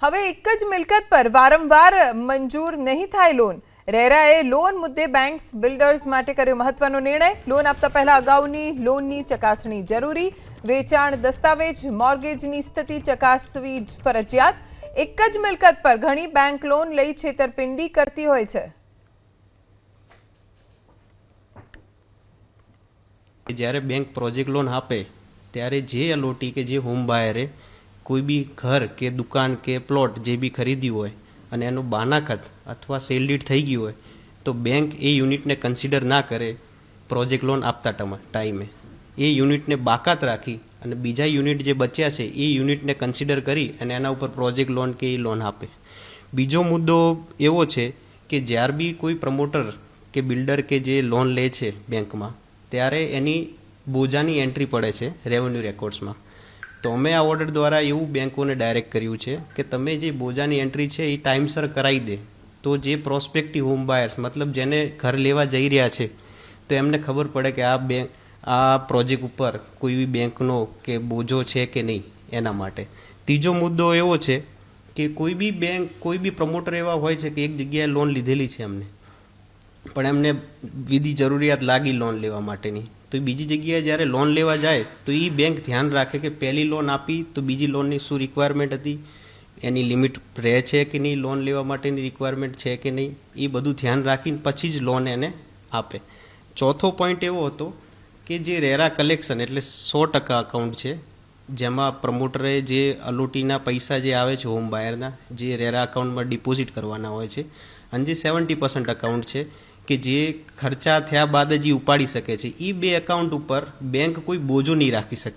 હવે એક જ મિલકત પર વારંવાર મંજૂર નહીં થાય લોન. રેરાએ લોન મુદ્દે બેંક્સ બિલ્ડર્સ માટે કર્યો મહત્વનો નિર્ણય. લોન આપતા પહેલા અગાઉની લોનની ચકાસણી જરૂરી. વેચાણ દસ્તાવેજ, મોર્ગેજની સ્થિતિ ચકાસવી ફરજિયાત. એક જ મિલકત પર ઘણી બેંક લોન લઈ છેતરપિંડી કરતી હોય છે. જ્યારે બેંક પ્રોજેક્ટ લોન આપે, ત્યારે જે અલોટી કે જે હોમ બાયરે કોઈ બી ઘર કે દુકાન કે પ્લોટ જે બી ખરીદ્યું હોય અને એનું બાનાખત અથવા સેલ ડીડ થઈ ગયું હોય, તો બેંક એ યુનિટને કન્સિડર ના કરે પ્રોજેક્ટ લોન આપતા ટાઈમે. એ યુનિટને બાકાત રાખી અને બીજા યુનિટ જે બચ્યા છે, એ યુનિટને કન્સિડર કરી અને એના ઉપર પ્રોજેક્ટ લોન કે એ લોન આપે. બીજો મુદ્દો એવો છે કે જ્યાર બી કોઈ પ્રમોટર કે બિલ્ડર કે જે લોન લે છે બેંકમાં, ત્યારે એની બોજાની એન્ટ્રી પડે છે રેવન્યુ રેકોર્ડ્સમાં. તો અમે આ ઓર્ડર દ્વારા એવું બેંકોને ડાયરેક્ટ કર્યું છે કે તમે જે બોજાની એન્ટ્રી છે એ ટાઈમસર કરાવી દે. તો જે પ્રોસ્પેક્ટિવ હોમ બાયર્સ મતલબ જેને ઘર લેવા જઈ રહ્યા છે, તો એમને ખબર પડે કે આ બેંક આ પ્રોજેક્ટ ઉપર કોઈ બી બેંકનો કે બોજો છે કે નહીં એના માટે. ત્રીજો મુદ્દો એવો છે કે કોઈ બી બેંક કોઈ બી પ્રમોટર એવા હોય છે કે એક જગ્યાએ લોન લીધેલી છે અમને પણ એમને વિધિ જરૂરિયાત લાગી લોન લેવા માટેની. તો બીજી જગ્યાએ જ્યારે લોન લેવા જાય, તો એ બેંક ધ્યાન રાખે કે પહેલી લોન આપી, તો બીજી લોનની શું રિક્વાયરમેન્ટ હતી, એની લિમિટ રહે છે કે નહીં લોન લેવા માટેની રિક્વાયરમેન્ટ છે કે નહીં એ બધું ધ્યાન રાખીને પછી જ લોન એને આપે. ચોથો પોઈન્ટ એવો હતો કે જે રેરા કલેક્શન એટલે સો ટકા અકાઉન્ટ છે, જેમાં પ્રમોટરે જે અલોટીના પૈસા જે આવે છે હોમ બાયરના જે રેરા અકાઉન્ટમાં ડિપોઝિટ કરવાના હોય છે, અને જે સેવન્ટી પર્સન્ટ અકાઉન્ટ છે કે જે ખર્ચા થયા બાદ જ એ ઉપાડી શકે છે. એ બે એકાઉન્ટ ઉપર બેંક કોઈ બોજો નહીં રાખી શકે.